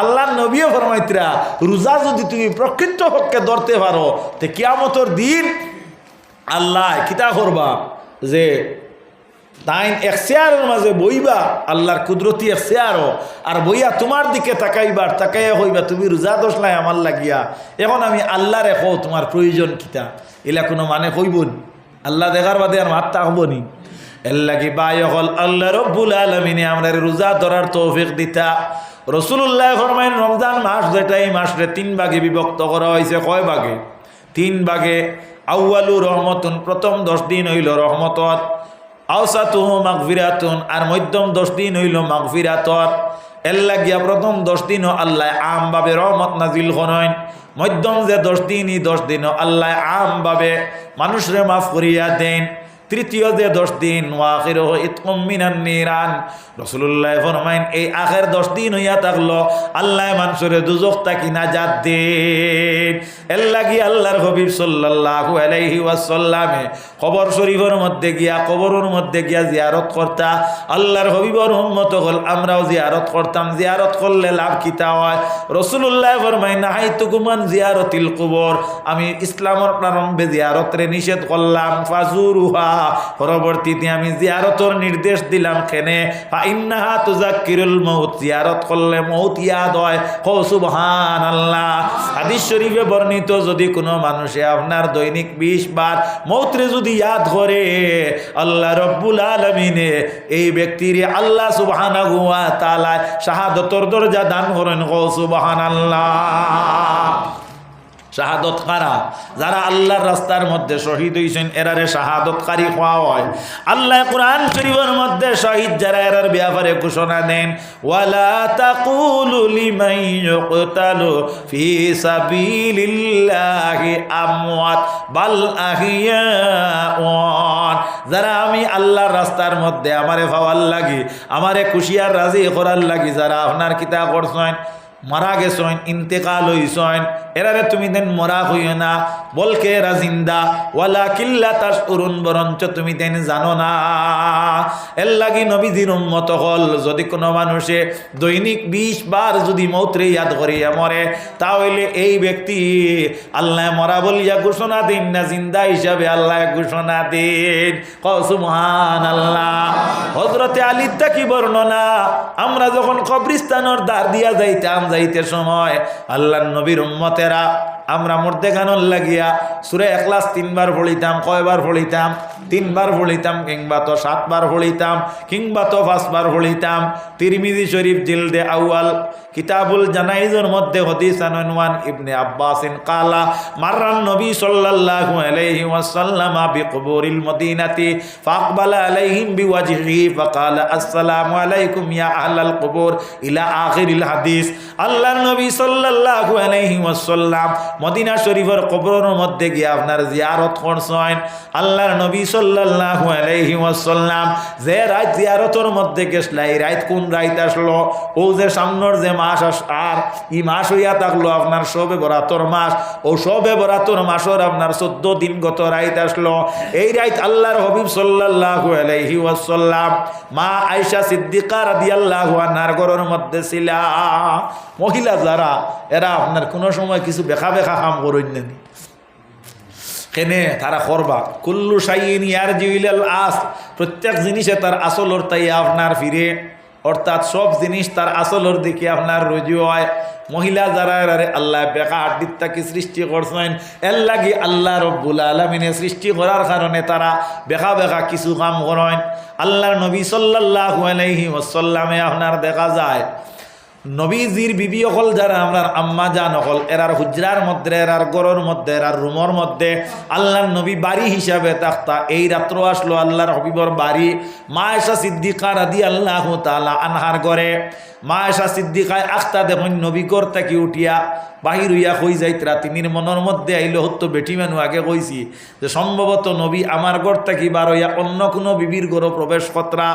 আল্লাহ নবীও ফরমাইতরা, রোজা যদি তুমি প্রকৃত পক্ষে ধরতে পারো, তে কিয়ামতর দিন আল্লাহ কিতা করবা? যে তাই এক চেয়ারের মাঝে বইবা, আল্লাহর কুদরতি এক চেয়ারও আর বইয়া তোমার দিকে তাকাইবার, তাকাইয়া হইবা, তুমি রোজা দোষলাই আমার লাগিয়া। এখন আমি আল্লাহ রেখো তোমার প্রয়োজন কিতা? এলা কোনো মানে কইবন আল্লাহ দেখার বাদে আর মাত্তা হবনি? এর লাগি বাই হল আল্লাহ রব্বুল আলমিনে আমরা রোজা ধরার তৌফিক দিতা। রসুল্লাহ ফরমাইন রমজান মাস যেটা, এই মাসে তিন ভাগে বিভক্ত করা হয়েছে। কয় ভাগে? তিন ভাগে। আউয়ালু রহমতুন, প্রথম দশ দিন হইল রহমতত আওসাতুহ মাগফিরাতুন, আর মধ্যম দশ দিন হইল মাগফিরাতর। এল্লা গিয়া প্রথম দশ দিনও আল্লাহ আমভাবে রহমত নাজিল হনইন মধ্যম যে দশ দিনই দশ দিনও আল্লাহ আমভাবে মানুষরে মাফ করিয়া দেন। তৃতীয় যে দশ দিন নিরান। রসুল্লাহ ফরমাইন, এই আখের দশ দিন হইয়া থাকল, আল্লাহ মানুষরে দুজক তাকি না জাত দিন। এর লাগি আল্লাহর হবিব সাল্লাল্লাহু আলাইহি ওয়াসাল্লামে কবর শরীফের মধ্যে গিয়া, কবরের মধ্যে গিয়া জিয়ারত করতা। আল্লাহর হবিবর উম্মত হল, আমরাও জিয়ারত করতাম। জিয়ারত করলে লাভ কিতা হয়? রসুল্লাহ ফরমাইন নাহাই তুকুমান জিয়ারতিল কুবর। আমি ইসলামের প্রারম্ভে জিয়ারতরে নিষেধ করলাম, ফাজুরুহা। পরবর্তীতে আমি জিয়ারতর নির্দেশ দিলাম কেনে ইন্নাহা তুজাক্কিরুল মৌত জিয়ারত করলে মৌত ইয়াদ হয়। কৌ সুবহান আল্লাহ হাদিস শরীফে বর্ণিত, যদি কোনো মানুষে আপনার দৈনিক বিশ বার মৌত্রে যদি ইয়াদ করে, আল্লাহ রব্বুল আলমিনে এই ব্যক্তির আল্লাহ সুবহান গুয়া তালায় শাহাদতর দরজা দান করেন। কৌ সুবহান আল্লাহ শাহাদত কারা? যারা আল্লাহর রাস্তার মধ্যে শহীদ হয়েছেন এরারে শাহাদতকারী হওয়া হয়। আল্লাহ কোরআন শরীফের মধ্যে শহীদ যারা, এরার ব্যাপারে ঘোষণা দেন, ওয়ালা তাকুলু লিমান ইউকতালু ফি সাবিলিল্লাহি আমওয়াত, বাল আহিয়াউন। যারা, আমি আল্লাহর রাস্তার মধ্যে আমারে পাওয়ার লাগি, আমারে খুশিয়ার রাজি করার লাগি, যারা আপনার কিতাব করছেন মারা গেছেন, ইন্তেকাল হইছেন। এরারে তুমি দেন মরা হইও না, বলকে এরা জিন্দা। ওয়ালা কিল্লা তাস উরুন বরঞ্চ তুমি দেন জানো না। এর লাগি নবীজির উম্মত হল, যদি কোনো মানুষে দৈনিক বিশ বার যদি মৌত্রে ইয়াদ করিয়া মরে, তাহলে এই ব্যক্তি আল্লাহ মরা বলিয়া ঘোষণা দিন না, জিন্দা হিসাবে আল্লাহ ঘোষণা দিন। কসুমহান আল্লাহ হজরতে আলির কি বর্ণনা? আমরা যখন কবরিস্তানোর দ্বার দিয়া যাইতাম যাইতে সময় আল্লাহ নবীর উম্মতেরা আমরা মধ্যে গানর লাগিয়া সুরে একলাস তিনবার ফলিতাম কয়বার ফলিতাম তিনবার ফলিতাম কিংবা তো সাতবার ফলিতাম কিংবা তো পাঁচবার পড়িতাম। তিরমিজি শরীফ জিলদে আউয়াল, কিতাবুল জানাইজের মধ্যে হদিস আনওয়ান ইবনে আব্বাসিন কালা মাররান নবী সাল্লাল্লাহু আলাইহি ওয়াসাল্লাম বিকবুরিল মদিনাতি, ফাকবালা আলাইহিম বিওয়াজহি, ফাকালা, আসসালামু আলাইকুম ইয়া আহলাল কুবুর ইলা আখিরিল হাদিস। আল্লাহর নবী সাল্লাল্লাহু আলাইহি ওয়াসাল্লাম মদিনা শরীফের কবরের মধ্যে গিয়ে আপনার জিয়ারত করছেন। আল্লাহর নবী সাল্লাল্লাহু আলাইহি ওয়াসাল্লাম যে রাত জিয়ারতের মধ্যে গেছিল এই রাত কোন রাত আসলো। ও যে সামনের যে মাস আস আর ই মাস হইয়া থাকল, আপনার সবে বরাতর মাস। ও সবে বরাতর মাসের আপনার চোদ্দ দিন গত রাইত আসলো। এই রাইত আল্লাহর হবিব সাল্লাল্লাহু আলাইহি ওয়াসাল্লাম, মা আয়েশা সিদ্দিকা রাদিয়াল্লাহু আনহার ঘরের মধ্যে ছিল। মহিলা যারা, এরা আপনার কোনো সময় কিছু বেখা বেখা কাম করেন কেনে? তারা করবা। কুল্লু সাইন ইয়ার জিউলাল আস, প্রত্যেক জিনিসে তার আসলর তাই আপনার ফিরে। অর্থাৎ সব জিনিস তার আসলের দিকে আপনার রুজু হয়। মহিলা যারা আল্লাহ বেকার দিত্তাকে সৃষ্টি করছেন, এর লাগি আল্লাহ রব্বুল আলমিনে সৃষ্টি করার কারণে তারা বেকা বেকা কিছু কাম করেন। আল্লাহর নবী সাল্লাহ আলাইহি ওসাল্লামে আপনার দেখা যায় নবীজির বিবি অকল যারা আমরা আম্মা জান অকল। এরার হুজরার মধ্যে, এরার গরর মধ্যে, এরার রুমর মধ্যে আল্লাহর নবী বাড়ি হিসাবে তাক্তা এই রাত্র আসলো আল্লাহর হবিবর বাড়ি। মা এসা সিদ্দিকা রাদি আল্লাহ তালা আনহার ঘরে। মা এসা সিদ্দিকায় আখতা দেখুন, নবী গর থাকি উঠিয়া বাহির হইয়া কই যাইতরা তিনির মনের মধ্যে আইলো হতো বেটি মানু, আগে কইছি যে সম্ভবত নবী আমার ঘর থাকি বার হইয়া অন্য কোনো বিবির ঘর প্রবেশ কতরা।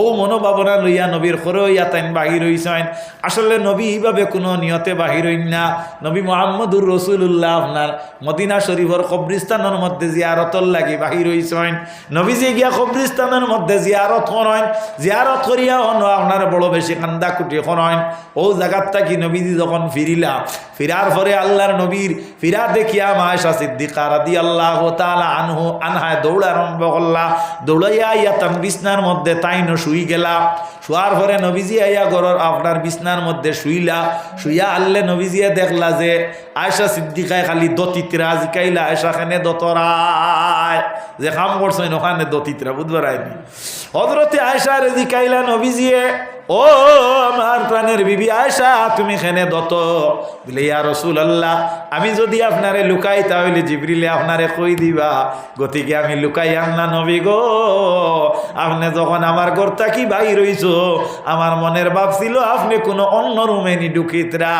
ও মনোভাবনা লইয়া নবীর ঘরে হইয়া তাইন বাহির হইছেন। আসলে নবী এইভাবে কোনো নিয়তে বাহির হইন না। নবী মোহাম্মদুর রসুল্লাহ আপনার মদিনা শরীফর কবরিস্তানের মধ্যে জিয়ারতর লাগি বাহির হইছেন। নবীজি গিয়া কবরিস্তানের মধ্যে জিয়ারত করেন। জিয়ারত করিয়া হন আপনার বড় বেশি কান্দা কুটি করেন। ও জায়গার থাকি নবীজি যখন ফিরিলা, ফিরার পরে আল্লাহর নবীর ফিরা দেখিয়া মায়েশা সিদ্দিকা রাদি আল্লাহ তালা আনহু আনহায় দৌড় আরম্ভ করলা। দৌড়াইয়া ইয়া তান বিছনার মধ্যে তাই ন শুই গেলা। শোয়ার পরে নবীজি আইয়া গরর আপনার বিছনার মধ্যে শুইলা, শুইয়া আল্লে নবীজিয়া দেখলা যে আয়সা সিদ্দিকায় খালি দতিত্রা জিকাইলা আয়সা খানে দতরায়। যে কাম করছেন ওখানে দতিত্রা, বুধবার আইনি। হজরতে আয়সা রে জিকাইলা নবীজিয়ে ও আমার প্রাণের বিবি আয়সা তুমি খেনে দত। বলে, ইয়া রসুল আল্লাহ আমি যদি আপনারে লুকাই, তাহলে জিবরিলে আপনারে কই দিবা? গতিকে আমি লুকাই আনলা নবী গো। আপনি যখন আমার ঘরটা কি ভাই রইছ আমার মনের ভাব ছিল আপনি কোনো অন্য রুমে নি ঢুকিতরা।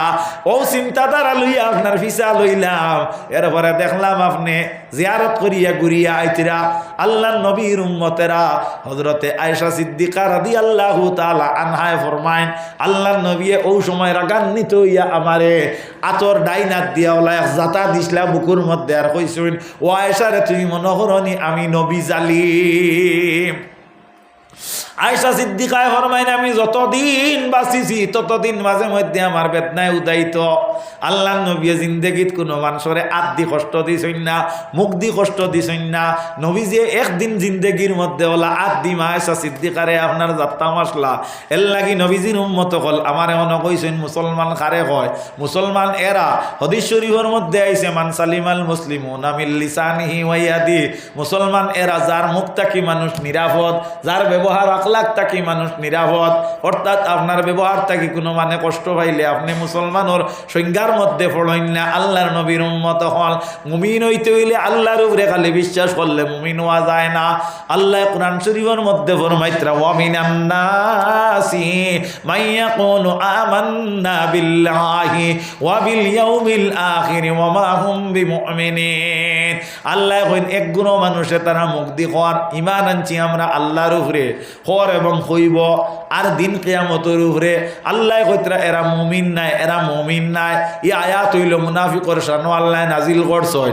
ও চিন্তাধারা লইয়া আপনার ফিসা লইলাম। এরপরে দেখলাম আপনি জিয়ারত করিয়া ঘুরিয়া আইতিরা আল্লাহ নবীর উম্মতেরা। হজরতে আয়সা সিদ্দিকা রাদি আল্লাহ তালা আনহায় ফরমাইন আল্লাহ নবী ও সময় রাগান্বিত হইয়া আমারে আতর ডাইনাত দিয়া ওলা এক জাতা দিসলা বুকুর মধ্যে আর কইসুন ও আয়সারে তুমি মনে করনি আমি নবী জালিম? আয়সা সিদ্দিকায় ফরমাইন, আমি যতদিন বাঁচিছি, ততদিন মাঝে মধ্যে আমার বেদনায় উদাইত। আল্লাহ নবী জিন্দগিত কোনো মানুষরে আদি কষ্ট দিছইন না মুখ দি কষ্ট দিছইন না। নবী যে একদিন জিন্দগির মধ্যে ওলা আদি মা আয়সা সিদ্দিকারে, আপনার যাত্রা মাসলা। এর লাগি নবীজির উম্মত হল, আমার এমন কইছেন মুসলমান খারে হয় মুসলমান এরা, হদিস শরীফের মধ্যে আইছে, মান সালিমাল মুসলিম নামিল লিসানিহি ওয়াইয়াদি মুসলমান এরা, যার মুখ থাকি মানুষ নিরাপদ, যার ব্যবহার আকলাক থাকি মানুষ নিরাপদ। অর্থাৎ আপনার ব্যবহার থাকি কোনো মানে কষ্ট পাইলে আপনি মুসলমানের সংজ্ঞার মধ্যে পড়েন না, আল্লাহর নবীর উম্মত হল মুমিন হইতে হইলে আল্লাহর উপরে খালি বিশ্বাস করলে মুমিন হওয়া যায় না। আল্লাহ কোরআন শরীফের মধ্যে ফরমাইত্রা ওয়ামিনান নাসি মাইয়াকুলু আমান্না বিল্লাহি ওয়া ইয়াউমিল আখির ওয়া মা হুম বিমুমিনিন। আল্লাহ কইন, এক গুণ মানুষে তারা মুক্তি হওয়ার ইমান আনছি আমরা আল্লাহর উপরে। হর এবং হইব। আর দিন কেয়ামতের উপরে আল্লাহ কইতরা, এরা মমিন নাই, এরা মমিন নাই। ই আয়াত হইল মুনাফিকর সানো আল্লাহ নাজিল করছয়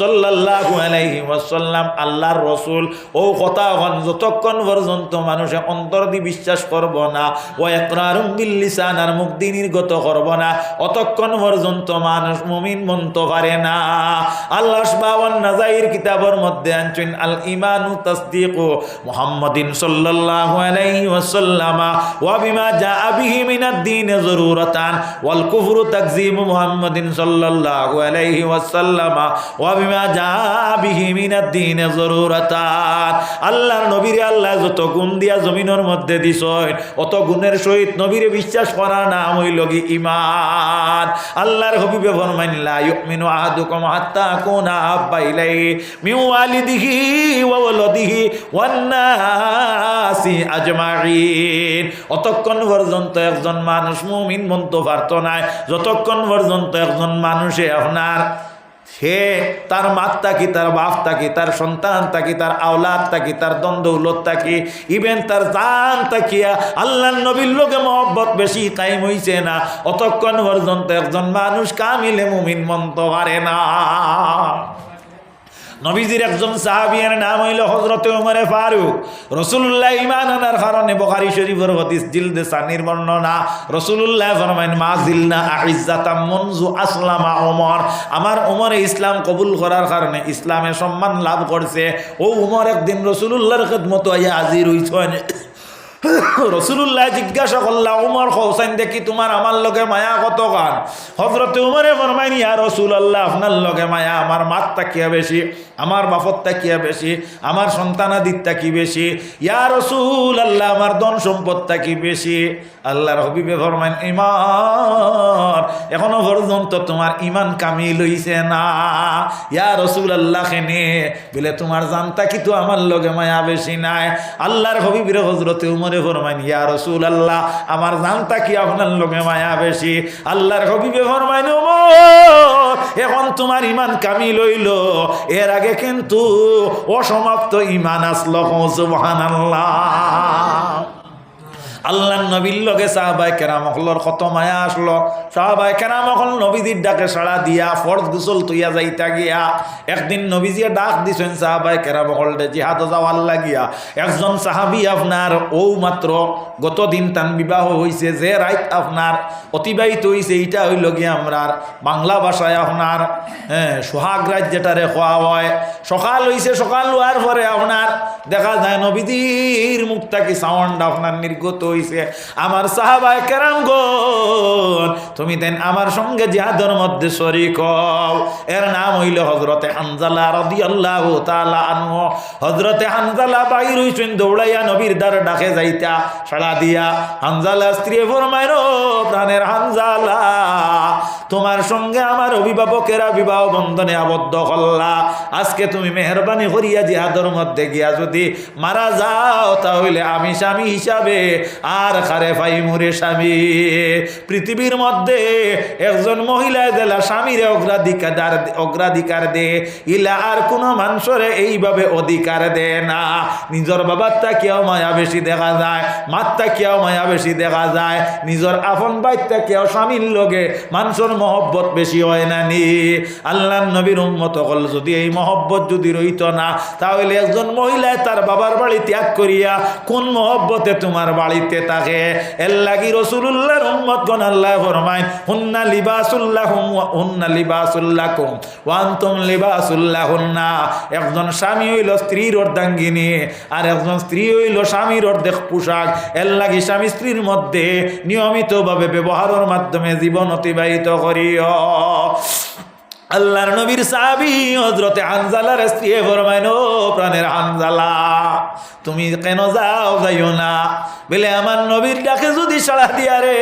সাল্লাল্লাহু আলাইহি ওয়াসাল্লাম, আল্লাহর রসুল, ও কথা হন যতক্ষণ পর্যন্ত মানুষে অন্তর দিয়ে বিশ্বাস করব না ও একরারুম বিল লিসান, আর মুখ দিয়ে নির্গত করব না, অতক্ষণ পর্যন্ত মানুষ মুমিন মনতে পারে না। আল্লাহ বাবন নাজাইর কিতাবের মধ্যে আনছেন, আল ইমানু তাসদিকু মুহাম্মাদিন সাল্লাল্লাহু আলাইহি ওয়াসাল্লাম, ওয়া বিমা জাআ বিহি মিনাদ দ্বীন যরুরাতান ওয়াল কুফরু তাকযীবু মুহাম্মাদিন সাল্লাল্লাহু আলাইহি ওয়াসাল্লাম ওয়া বিমা জাআ বিহি মিনাদ দ্বীন যরুরাতান আল্লাহর নবীরে আল্লাহ যত গুণ দিয়া জমিনের মধ্যে দিছয় অত গুণের সহিত নবীরে বিশ্বাস করা নাম হইল কি ইমান আল্লাহর হবিবে ফরমাইন, লা ইউমিনু আহাদুকুম হাত্তা কুনা আব্বা ইলাইহি মিন ওয়ালিদিহি ওয়া ওয়ালাদিহি ওয়ান নাসি আজমাইন অতক্ষণ পর্যন্ত একজন মানুষ মুমিন মনতে পারত যতক্ষণ পর্যন্ত একজন মানুষে আপনার সে তার মাত তাকি তার বাপ তাকি তার সন্তান তাকি তার আওলাদ তাকি তার দ্বন্দ্বৌলত তাকি ইভেন তার জান তাকিয়া আল্লাহ নবীর লোকে মহব্বত বেশি তাই হইছে না। অতক্ষণ পর্যন্ত একজন মানুষ কামিলে মুমিন মন্ত পারে না। নবীজির একজন সাহাবিয়ার নাম হইল হজরত উমরে ফারুক। রসুল্লাহ ইমান আনার কারণে বখারি শরীফর হদিস জিলদে সানির বর্ণনা রসুল্লাহ ফরমাইন মা জিলনা আইজাতাম মঞ্জু আসলামা ওমর আমার উমরে ইসলাম কবুল করার কারণে ইসলামে সম্মান লাভ করছে। ও উমর একদিন রসুল্লাহর খেদমতো আইয়া হাজির হইছেন। রসুল্লাহ জিজ্ঞাসা করলা, উমর হোসেন দেখি তোমার আমার লগে মায়া কত গান? হজরত উমরে ফরমাইনি আর রসুল আল্লাহ আপনার লগে মায়া, আমার মাত্রা কিয়া বেশি? আমার বাপত তাকিয়া বেশি? আমার সন্তানাদির তাকি বেশি? ইয়া রসুল আল্লাহ আমার ধন সম্পদ তাকি বেশি? আল্লাহর হবিবে ফরমাইন ইমান এখনও পর্যন্ত তোমার ইমান কামি হইছে না। ইয়া রসুল আল্লাহ খেনে, বলে তোমার জানতা কি তো আমার লগে মায়া বেশি নাই? আল্লাহর হবিবের হজরতে উমরে ফরমাইন, ইয়া রসুল আল্লাহ আমার জানতা কি আপনার লগে মায়া বেশি? আল্লাহর হবিবে ফরমাইন, উমর, এখন তোমার ইমান কামি হইল। এর আগে কিন্তু অসমাপ্ত ইমান আসলো সুবহান আল্লাহ নবীর লগে সাহাবাই কেরামকলর কত মায়া আসলো। সাহাবাই কেরামকল নবীজির ডাকে সাড়া দিয়া ফরজ গুসল তুইয়া যাইতা গিয়া। একদিন নবীজিয়ে ডাক দিছেন সাহাবাই কেরামকল দে জিহাদ যাওয়ার লাগিয়া একজন সাহাবি আপনার, ও মাত্র গত দিন তান বিবাহ হইছে, যে রাইত আপনার অতিবাহিত হইছে, এইটা হইল গিয়া আমরার বাংলা ভাষায় আপনার হ্যাঁ সোহাগ রাত যেটারে খোয়া হয়। সকাল হইছে, সকাল হওয়ার পরে আপনার দেখা যায় নবীজির মুখটা কি সাউন্ড আপনার নির্গত হইছে আমার সাহাবায় কেরাম গো, তুমি দেন আমার সঙ্গে জিহাদের মধ্যে শরিক। এর নাম হইল হজরতে হানজালা রদি আল্লাহ আনহু হজরতে হানজালা বাইর হইছেন, দৌড়াইয়া নবীর দ্বার ডাকে যাইতা, সাড়া দিয়া, হানজালা স্ত্রী ফরমাইল প্রাণের হানজালা তোমার সঙ্গে আমার অভিভাবকেরা বিবাহ বন্ধনে আবদ্ধ করলা। আজকে তুমি মেহরবানি করিয়া জিহাদের মধ্যে গিয়া যদি মারা যাও, তাহলে আমি স্বামী হিসাবে আর খারে ফাই মুরে স্বামী। পৃথিবীর মধ্যে একজন মহিলা দিলা স্বামীরে অগ্রাধিকার অগ্রাধিকার দে, ইলা আর কোনো মানুষরে এইভাবে অধিকার দে না। নিজের বাবার তাকিয়াও মায়া বেশি দেখা যায় মার তাকিয়াও মায়া বেশি দেখা যায়। নিজের আপন বাইর তাকিয়াও স্বামীর লগে মানুষের মহব্বত বেশি হয় না নি? আল্লাহ নবীর উন্মত হল যদি এই মহব্বত যদি রইত না, তাহলে একজন মহিলায় তার বাবার বাড়ি ত্যাগ করিয়া কোন মহব্বতে তোমার বাড়িতে থাকে? এর লাগি রসুল্লাহর উম্মত গণ আল্লাহ ফরমাইন হুন্না লিবাসুল্লাহ হুন্না লিবাসুল্লাহ কুম ওয়ান্তুম লিবাসুল্লাহ হুন্না একজন স্বামী হইল স্ত্রীর অর্ধাঙ্গিনী আর একজন স্ত্রী হইল স্বামীর অর্ধেক পোশাক। এর লাগি স্বামী স্ত্রীর মধ্যে নিয়মিতভাবে ব্যবহারের মাধ্যমে জীবন অতিবাহিত আল্লাহর নবীর সাহাবী হজরতে হানজালার স্ত্রী ফরমাইন প্রাণের হানজালা তুমি কেন যাও যাইও না? বলে, আমার নবীর ডাকে যদি সাড়া দিয়া রে,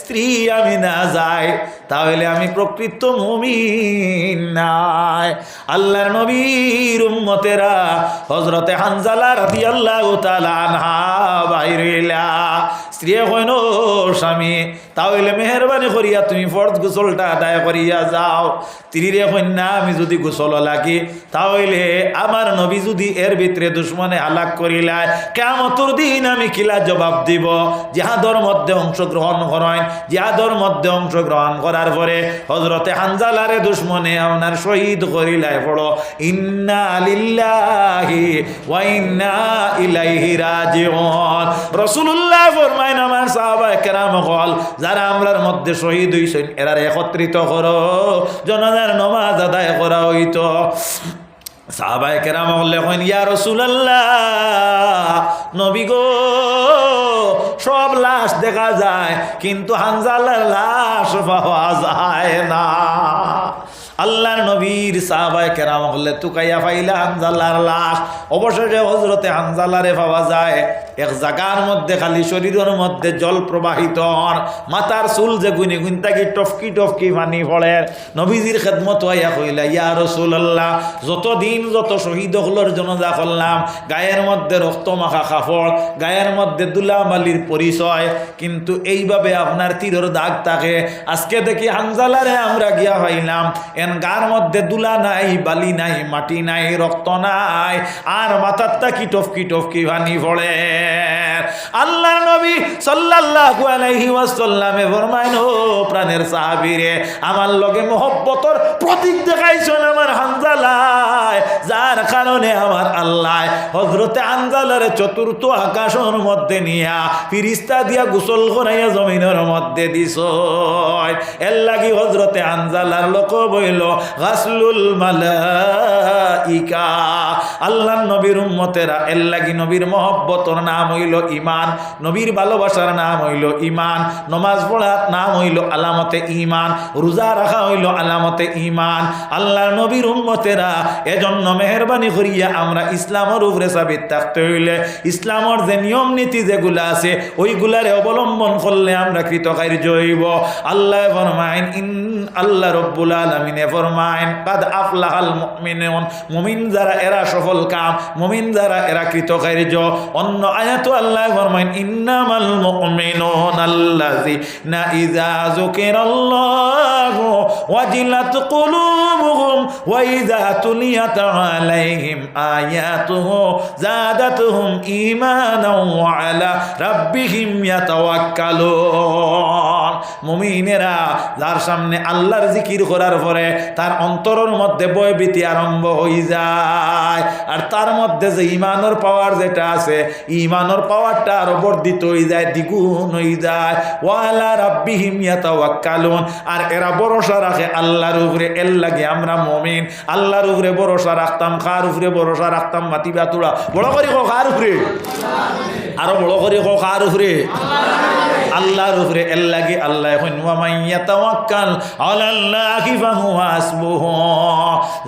স্ত্রী আমি না যাই, তাহলে আমি প্রকৃত মুমিন নাই। আল্লাহর নবীর উম্মতেরা হজরতে হানজালা রাদি আল্লাহ আনহা বাইরিলা স্ত্রী হইন স্বামী, তাহলে মেহরবানি করিয়া তুমি ফর্জ গোসলটা আদায় করিয়া যাও। তিরিরে কন্যা আমি যদি গোসল লাগি, তাহলে আমার নবী যদি এর ভিতরে দুশ্মনে হালাক করিলায় কেমতর দিন আমি কিলা জবাব দিব? জিহাদর মধ্যে অংশগ্রহণ করেন। জিহাদর মধ্যে অংশগ্রহণ করার পরে হজরতে হানজালারে দুশ্মনে আপনার শহীদ করিলায় পড়ো। ইন্না লিল্লাহি ওয়া ইলাইহি রাজিউন। রাসূলুল্লাহ ফরমাইন আমার সাহাবায়ে কেরাম হল যারা আমরার মধ্যে শহীদ হইছেন, এরার একত্রিত করো। জনতার নমাজ আদায় করা হইতো। সাহাবায় কেরাম হইন ইয়া রসুলাল্লাহ নবী গো সব লাশ দেখা যায় কিন্তু হানজালের লাশ পাওয়া যায় না। আল্লাহর নবীর সাহাবায় কেরাম বললে, তুকাইয়া পাইলা হানজালার লাশ। অবশেষে হজরতে হানজালারে পাওয়া যায়, এক জায়গার মধ্যে খালি শরীরের মধ্যে জল প্রবাহিত হন মাথার চুল যে গুনি গুন তাকি টফকি টফকি পানি পড়ে। নবীজির খেদমত হইয়া কইলা, ইয়া রসুল্লাহ যত দিন যত শহীদ হলোর জনজা করলাম, গায়ের মধ্যে রক্ত মাখা কাপড়, গায়ের মধ্যে দুলামালির পরিচয়, কিন্তু এইভাবে আপনার তীরের দাগ থাকে। আজকে দেখি হানজালারে আমরা গিয়া পাইলাম এন গার মধ্যে দুলা নাই, বালি নাই, মাটি নাই, রক্ত নাই, আর মাথার তা তাকি টফকি টফকি ভানি পড়ে আল্লাহ নবী সাল্লাল্লাহু আলাইহি ওয়াসাল্লামে ফরমাইন, ও প্রাণ ইমানের সাহাবিরে, আমার লগে মহব্বতর প্রতীক দেখাইছেন আমার হানজালায় যার কারণে আমার আল্লাহ হজরতে আনজালারে চতুর্থ আকাশের মধ্যে নিয়া ফিরিস্তা দিয়া গোসল করাইয়া জমিনের মধ্যে দিস এর লাগি হজরতে আনজালার লোক বইল, গাসলুল মালাইকা আল্লাহ নবীর উম্মতেরা, এর লাগি নবীর মহব্বতর নাম হইল ইমান নবীর ভালোবাসার নাম হইল ইমান, নমাজ পড়ার নাম হইল আলামতে ইমান, রোজা রাখা হইল আলামতে ইমান। আল্লাহ নবীর উম্মতেরা এজন্য মেহরবানি করিয়া আমরা ইসলামের উপরে সাবিত থাকতে হইলে, ইসলামের যে নিয়ম নীতি যেগুলো আছে, ওইগুলারে অবলম্বন করলে আমরা কৃতকার্য হইব। আল্লাহ ফরমাইন, ইন আল্লাহ রব্বুল আলমিনে ফরমাইন কাদ আফলাহাল মুমিনুন মুমিন যারা এরা সফল কাম, মুমিন যারা এরা কৃতকার্য। অন্য আয়াত আল্লাহ ফরমাইন, ইন্নামাল মুমিনুন আল্লাযিনা ইযা যুকিরাল্লাহু ওয়াজিলাত কুলুবুহুম ওয়া ইযা তুলিয়াত আলাইহিম আয়াতুহু জাদাতুহুম ঈমানাও ওয়া আলা রাব্বিহিম ইয়াতাওয়াক্কালুন। মুমিনেরা যার সামনে আল্লাহর জিকির করার পরে তার অন্তরের মধ্যে ভয়ভীতি আরম্ভ হয়ে যায়। আর তার মধ্যে যে ইমানের পাওয়ার যেটা আছে, ইমানের পাওয়ারটা আরও বর্ধিত হয়ে যায়, দ্বিগুণ হয়ে যায়। ওয়ালা রাব্বিহিম ইয়াতাওয়াক্কালুন। আর এরা ভরসা রাখে আল্লাহর উপরে। এর লাগে আমরা মমিন। আল্লাহর উপরে ভরসা রাখতাম, কার উপরে ভরসা রাখতাম? মাটি বাতুড়া। বড় করে কো কার উপরে? আরও বড় করে কো কার উপরে? আল্লাহর উপরে, এর লাগে আল্লাহ এখন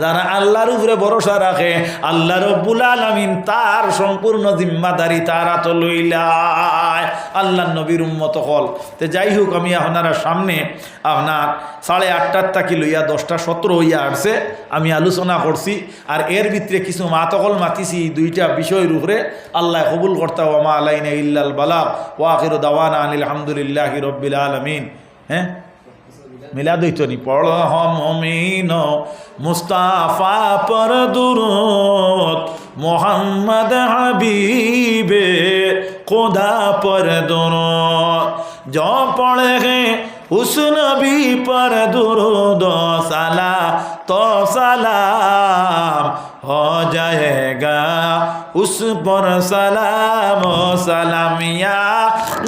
যারা আল্লাহর উপরে ভরসা রাখে, আল্লাহ রব্বুল আলামিন তার সম্পূর্ণ জিম্মাদারি তারা তো লইলায় আল্লাহ নবীর উম্মত হল। তো যাই হোক, আমি আপনারা সামনে আপনার সাড়ে আটটার তাকি লইয়া দশটা সতেরো হইয়া আসছে, আমি আলোচনা করছি। আর এর ভিতরে কিছু মাতকল মাতিছি, দুইটা বিষয়ের উপরে আল্লাহ কবুল কর্তা ওমা আলাইনা ইল্লাল বালাগ ওয়াকির দাওয়ানা আনিল হামদুলিল্লাহ রব্বিল আলমিন। হ্যাঁ? মিলাদ হইতনি পড় হমিন মুস্তাফা পর দুরুদ, মোহাম্মদ হাবিবে। खुदा पर दुरो जो पड़े हैं उस नबी पर दुरुद साला तो सलाम हो जाएगा उस पर सलाम सलामिया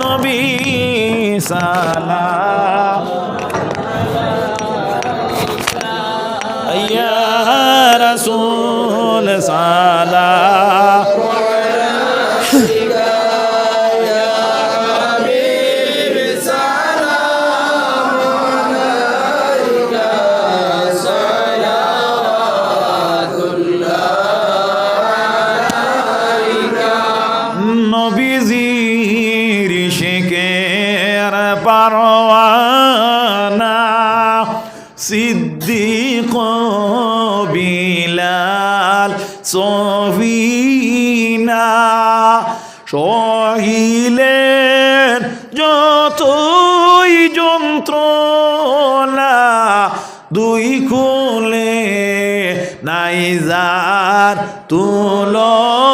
नबी सलाम या रसूल सा দুই খুলে নাই যার তুলনায়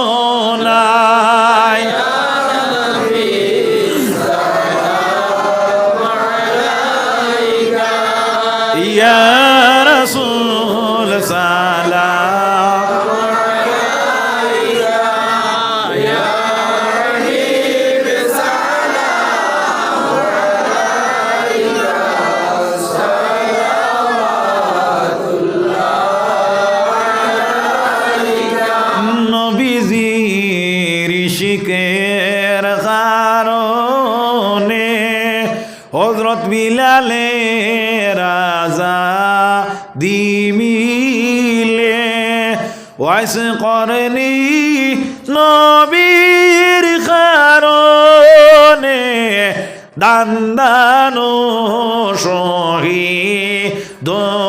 ওয়াইস করনি নবীর কারণে। দান দানো সহি। দো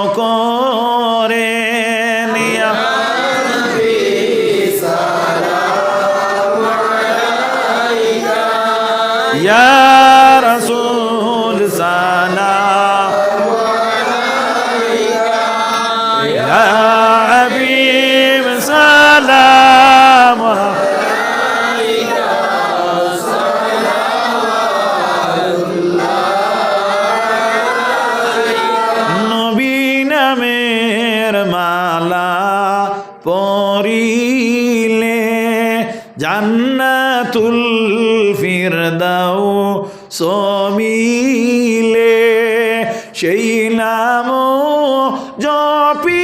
জপি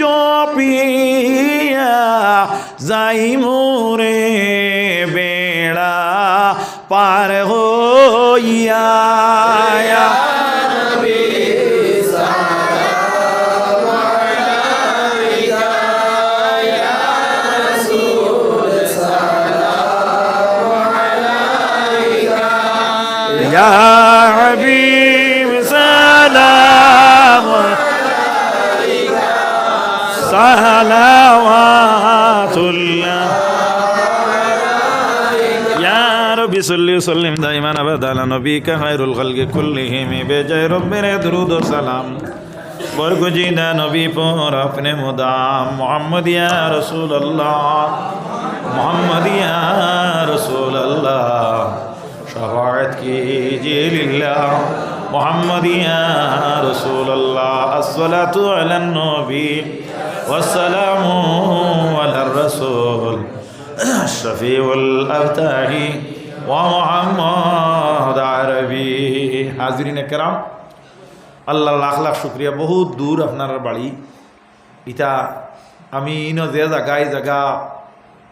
জপিয়া যাই সালাওয়াতুল্লাহ। রবি সাল্লি সাল্লিম দাইমান আবাদালা নবীকা খায়রুল খালকে কুল্লিহিম বেজায় রব্বের দরুদ ও সালাম। বরগুজিদা নবী পর আপনি মুদাম। মোহাম্মদিয়া রসুল আল্লাহ মোহাম্মদিয়া কি জিলিল্লাহ। মোহাম্মদিয়া রসুল আল্লাহ আসসালাতু নবী। والسلام على الرسول الشفيع الأبتاح ومحمد عربي حاضرین کرام আল্লাহ লাখ লাখ শুক্রিয়া বহুত দূর আপনার বাড়ি ইটা আমি ইনো যে জায়গায় জায়গা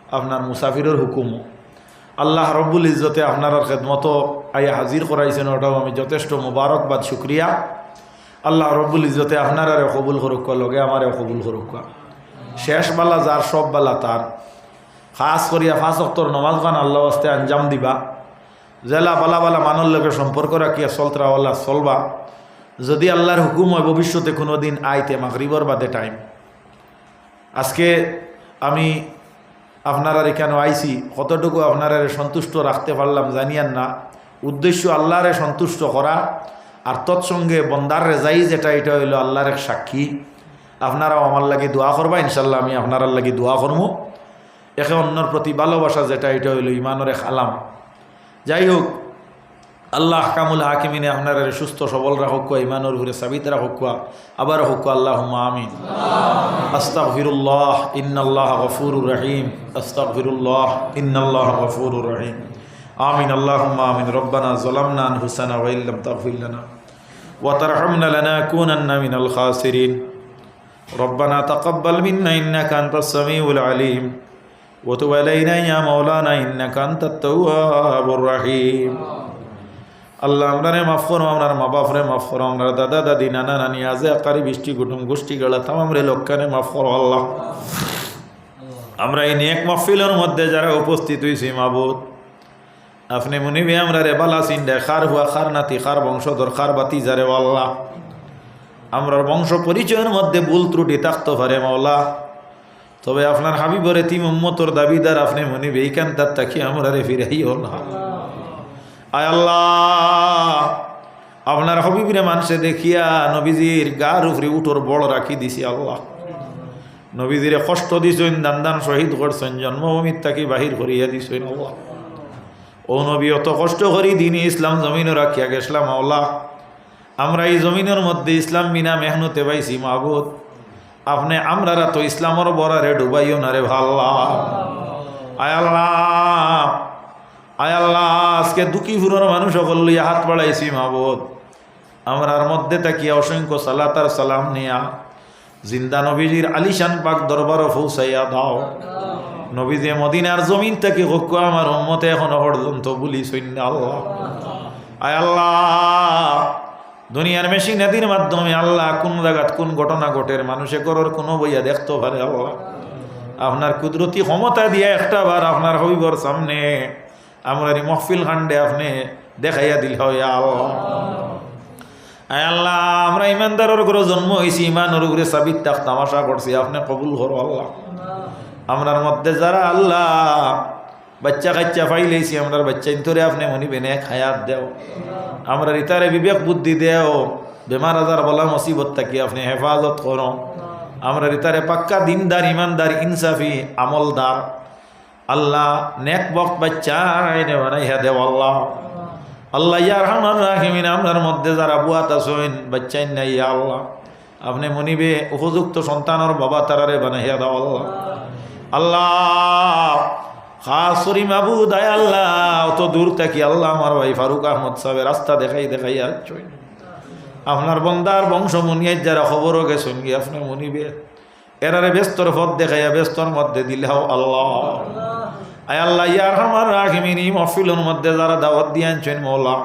আপনার মুসাফিরের হুকুম আল্লাহ রব্বুল ইজ্জতে আপনার খেদমত আইয়া হাজির করাইছেন ওটাও আমি যথেষ্ট মুবারকবাদ শুক্রিয়া আল্লাহ রব্বুল ইজ্জতে আপনার আরে কবুল করুক লগে আমারে কবুল করুক শেষ বালা যার সব বালা তার। খাস করিয়া ফাঁস অক্তর নমাজ খান আল্লাহ আস্তে আঞ্জাম দিবা। জেলা বালা বালা মানর লগে সম্পর্ক রাখিয়া চলতরা আল্লাহ চলবা। যদি আল্লাহর হুকুম হয় ভবিষ্যতে কোনো দিন আইতে মাগরিবর বাদে টাইম আজকে আমি আপনারা এখানে আইসি কতটুকু আপনারা সন্তুষ্ট রাখতে পারলাম জানিয়ান না। উদ্দেশ্য আল্লাহরে সন্তুষ্ট করা আর তৎসঙ্গে বন্দার রেজাই যেটা, এটা হইল আল্লাহর এক সাক্ষী। আপনারাও আমার লাগে দোয়া করবা ইনশাল্লাহ আমি আপনার লাগি দোয়া করব একে অন্যর প্রতি ভালোবাসা যেটা, এটা হইল ইমানের এক আলাম। যাই হোক, আল্লাহ কামুল হাকিমিনে আপনার সুস্থ, সবল রাখুক ইমানোর ঘুরে সাবিত রাখুক, আবার হোক আল্লাহ আমিন। আস্তাগফিরুল্লাহ, ইন্নাল্লাহ গফুরুর রহিম। আস্তাগফিরুল্লাহ, ইন্নাল্লাহ গফুরুর রহিম। আমিন, আল্লাহুম্মা আমিন। রব্বানা যালামনা আনফুসানা ওয়া ইল্লাম তাগফির লানা ওয়া তারহামনা লানাকুনান্না মিনাল খাসিরিন ربنا تقبل منا إنك أنت السميع العليم وتب علينا يا مولانا إنك أنت التواب الرحيم আল্লাহ আমরারে মাফ করো আপনার মা বাপরে মাফ করো আপনার দাদা দাদি নানা নানি আজে আকারি বৃষ্টি কুটুম গোষ্ঠী গেলা তামামরে লোকখানে মাফ করো আল্লাহ আমরা এই নেক মাহফিলের মধ্যে যারা উপস্থিত হয়েছি মাবুদ আপনি মুনিবি আমরা রে বালা সিন্ডে খার হুয়া খার নাতি, খার বংশধর, খার বাতি যারে আল্লাহ আমরার বংশ পরিচয়ের মধ্যে ভুল ত্রুটি থাকতে পারে মাওলা। তবে আপনার হাবিবরে তিম উম্মতর দাবিদার আপনি মনিবে এইখান তার তাকি আমরা রে ফিরাইও না। আয় আল্লাহ! আপনার হবিবরে মানুষে দেখিয়া নবীজির গার উপরে উঠোর বড় রাখি দিছি আল্লাহ। নবীজিরে কষ্ট দিছেন, দান দান শহীদ করছেন, জন্মভূমির তাকে বাহির করিয়া দিছেন আল্লাহ। ও নবী, অত কষ্ট করি দিন ইসলাম জমিনও রাখিয়া গেছিলাম আল্লাহ আমরা এই জমিনের মধ্যে ইসলাম বিনা মেহনতে পাইছি মাহবুদ আপনি আমরা তো ইসলামর বরারে ডুবাইও না রে ভাল্লা। আয় আল্লাহ আয় আল্লাহ, আজকে দুঃখী ফুরোর মানুষ লইয়া হাত বাড়াইছি মাহবুদ আমরার মধ্যে তাকিয়া অসংখ্য সালাতার সালাম নিয়া, জিন্দা নবীজির আলিশান পাক দরবার ফৌসাইয়া দাও। নবীজে মদিনার জমিন থেকে হোক আমার উম্মতে এখনও পর্যন্ত বলি সৈন্য আল্লাহ। আয় আল্লাহ, দুনিয়ার মেশিন নদীর মাধ্যমে আল্লাহ কোন জায়গাত কোন ঘটনা ঘটের মানুষে করর কোনো বইয়া দেখতে পারে আল্লাহ। আপনার কুদরতি ক্ষমতা দিয়ে একটা বার আপনার হইবর সামনে আমরা মহফিল খান্ডে আপনি দেখাইয়া দিল হয় আল্লাহ। আয় আল্লাহ, আমরা ইমানদারের করে জন্ম হয়েছি ইমানের উপরে সাবিত তামাশা করছি, আপনি কবুল করো আল্লাহ। আমরার মধ্যে যারা আল্লাহ বাচ্চা কাচ্চা ফাইলেছি, আমরার বাচ্চা ইন্তরে আপনি মনি বেনে খায়াত দেও। আমরা ইতারে বিবেক বুদ্ধি দেও, বেমার আজার বলা মুসিবত থাকি আপনি হেফাজত করো। আমরা ইতারে পাক্কা দিনদার, ইমানদার, ইনসাফি, আমলদার। আল্লাহ নেক বক বাচ্চা বানাইয়া দেও আল্লাহ। আল্লাহ ইয়ার হামার রাহিমিন, আমরার মধ্যে যারা বুয়াত আসেন বাচ্চাই নাই ইয়া আল্লাহ। আপনি মনিবে উপযুক্ত সন্তানের বাবা তারারে বানাইয়া দাও আল্লাহ। আল্লাহ, খাস করি মাবু দায় আল্লাহ, অত দূর থাকি আল্লাহ আমার ভাই ফারুক আহমদ সাহেব রাস্তা দেখাই দেখাই আর আপনার বন্দার বংশ মুনিয়ার যারা খবরও গেছেন গিয়ে আপনি মুনিবে এরারে ব্যস্তর পথ দেখাইয়া ব্যস্তর মধ্যে দিলে আল্লাহ। আয় আল্লাহ ইয়ার আমার রাখিমিনী মফিলের মধ্যে যারা দাওয়াত দিয়ে আনছেন মৌলা,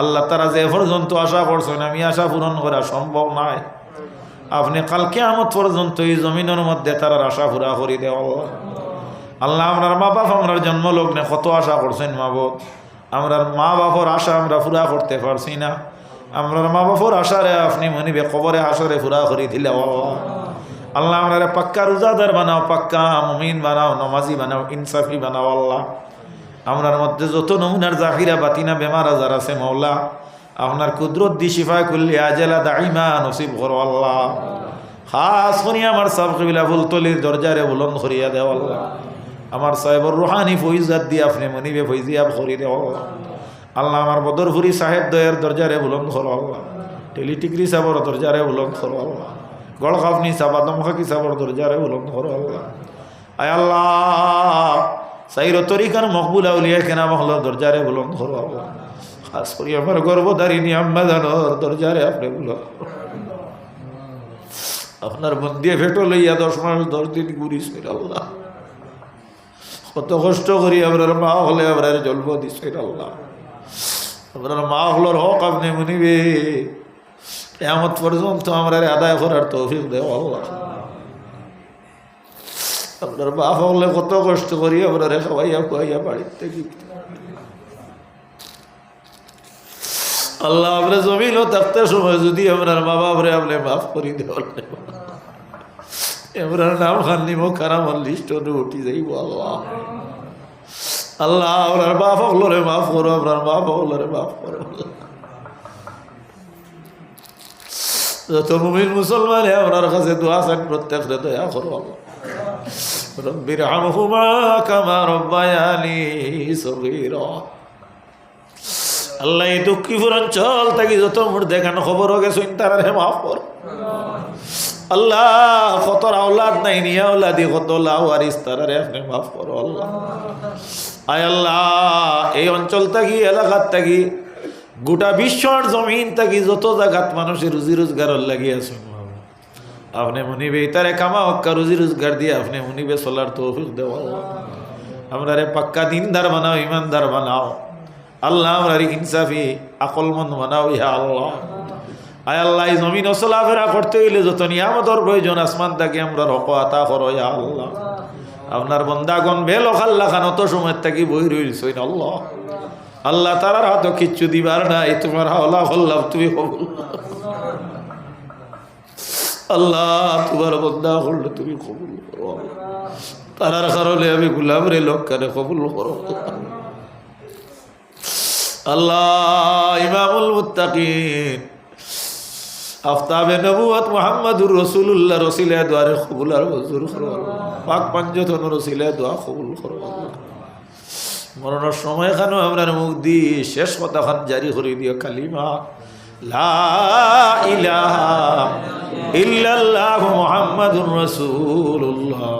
আল্লাহ তারা যে পর্যন্ত আশা করছেন, আমি আশা পূরণ করা সম্ভব নয়। আপনি কালকে আমত পর্যন্ত এই জমিনের মধ্যে তারা আশা পুরা করি দেওয়া আল্লাহ। আমরার মা বাপ আমরার জন্ম লগ্নে কত আশা করছেন মা বাপ। আমরার মা বাপর আশা আমরা পুরা করতে পারছি না। আমরার মা বাপর আশারে আপনি মনিবে কবরে আশারে পুরা করি দিলে আল্লাহ। আমরারে পাক্কা রোজাদার বানাও, পাক্কা মুমিন বানাও, নমাজি বানাও, ইনসাফি বানাও আল্লাহ। আমরার মধ্যে যত নমুনার জাহিরা বাতিনা বেমার আজার আছে মৌলা আপনার কুদরত দি শিফায় করলে আজেলা দাইমা নসিব করো আল্লাহ। খাস করি আমার সাব কবিলা ফুলতলির দরজারে বুলন্দ করিয়া দেও আল্লাহ। আমার সাহেবর রুহানি ফৈজাত দিয়ে আপনি মনিবে ফৈজিয়াব করি দেও আল্লাহ। আল্লাহ আমার বদরপুরি সাহেব দয়ের দরজারে বুলন্দ করো আল্লাহ। টেলিটিকরি সাবর দরজারে বুলন্দ করো আল্লাহ। গড়খাফনি সাবা দমখাকি সাবর দরজারে বুলন্দ করো আল্লাহ। আয় আল্লাহ, সাইর তরিকার মকবুল আউলিয়া কেনা মহল দরজারে বুলন্দ করো আল্লাহ। খাস করি আমার গর্বদারিনী আম্মা জানোর দরজারে আপনি করো। আপনার বন্দিয়ে ফেটো লইয়া দশ মাস, দশ দিন ঘুরিছিল আল্লাহ কত কষ্ট করি আপনার মা হলে আপনার জন্ম দিছেন আল্লাহ আপনার মা হলোর হক আপনি মনিবে। এমত পর্যন্ত আমরা আদায় করার তৌফিক দেও আল্লাহ। আপনার বাপ হলে কত কষ্ট করি আপনার খাওয়াইয়া, খুয়াইয়া বাড়ির থেকে আল্লাহ আমরা জমিনও থাকতে সময় যদি আপনার মা বাপরে আপনি মাফ করি দেওয়ার এমরার নাম খান্নি মো খারাপ লিস্ট উঠি যাইব আল্লাহ আল্লাহ আপনার বাপ হলরে মাফ করো, আপনার বাপ হলরে মাফ করো। যত মুমিন মুসলমান আপনার কাছে দোয়া চান প্রত্যেক দয়া করো আল্লাহ। রব্বির হামহুমা কামা রব্বায়ানি সগীরা। আল্লাহ এই দুঃখীপুর অঞ্চল থাকি যত মোর দেখানো খবর গেছে তারা হে মাফ কর। আল্লাহ কত আওলাদ নাই, নিয়া ওলাদি কত লাউ আরিস তারা রে আপনি মাফ করো, আল্লাহ। আয় আল্লাহ, এই অঞ্চল থাকি, এলাকার থাকি, গোটা বিশ্বর জমিন থাকি, যত জায়গাত মানুষের রুজি রোজগার লাগি আছে। আপনি মনিবে তারে কামা হক্কা, রুজি রোজগার দিয়ে আপনি মনিবে চলার তৌফিক দেওয়া। আমরা রে পাক্কা দিনদার বানাও, ইমানদার বানাও। আল্লাহ আমরা ইনসাফি আকলমন্দ বানাও ইহা আল্লাহ। আয় আল্লাহ জমিন চলাফেরা করতে হইলে যত নিয়ামতর প্রয়োজন, আসমান তাকে আমরা রক আতা করো, ইয়া আল্লাহ। আপনার বন্দাগণ বেল খাল্লা খান, অত সময় থাকি বই রইলছই আল্লাহ। আল্লাহ তারার হাত কিচ্ছু দিবার নাই, তোমার হাওলা হল্লাম তুমি কবুল আল্লাহ, তোমার বন্দা হলে তুমি কবুল করো। তারার কারণে আমি গুলাম রে, লোকখানে কবুল করো। আল্লাহ, ইমামুল মুত্তাকিন। আফতাবে নবুয়ত মোহাম্মদুর রসুল্লাহ রসিলে দোয়ারে কবুল আর মঞ্জুর করো পাক পাঞ্জতন রসিলে দোয়া কবুল করো মরণের সময় খানো আপনার মুখ দি শেষ কথা খান জারি করে দিও, কালিমা। লা ইলাহা ইল্লাল্লাহ মুহাম্মাদুর রাসূলুল্লাহ।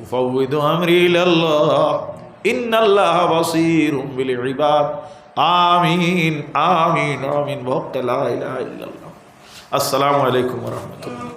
উফাউযিদু আমরি ইলাল্লাহ। ইন্নাল্লাহা বাসীরুম বিল ইবাদ। আমিন আমিন আমিন বক্ত লা ইলাহা ইল্লাল্লাহ আসসালামু আলাইকুম ওয়া রাহমাতুল্লাহ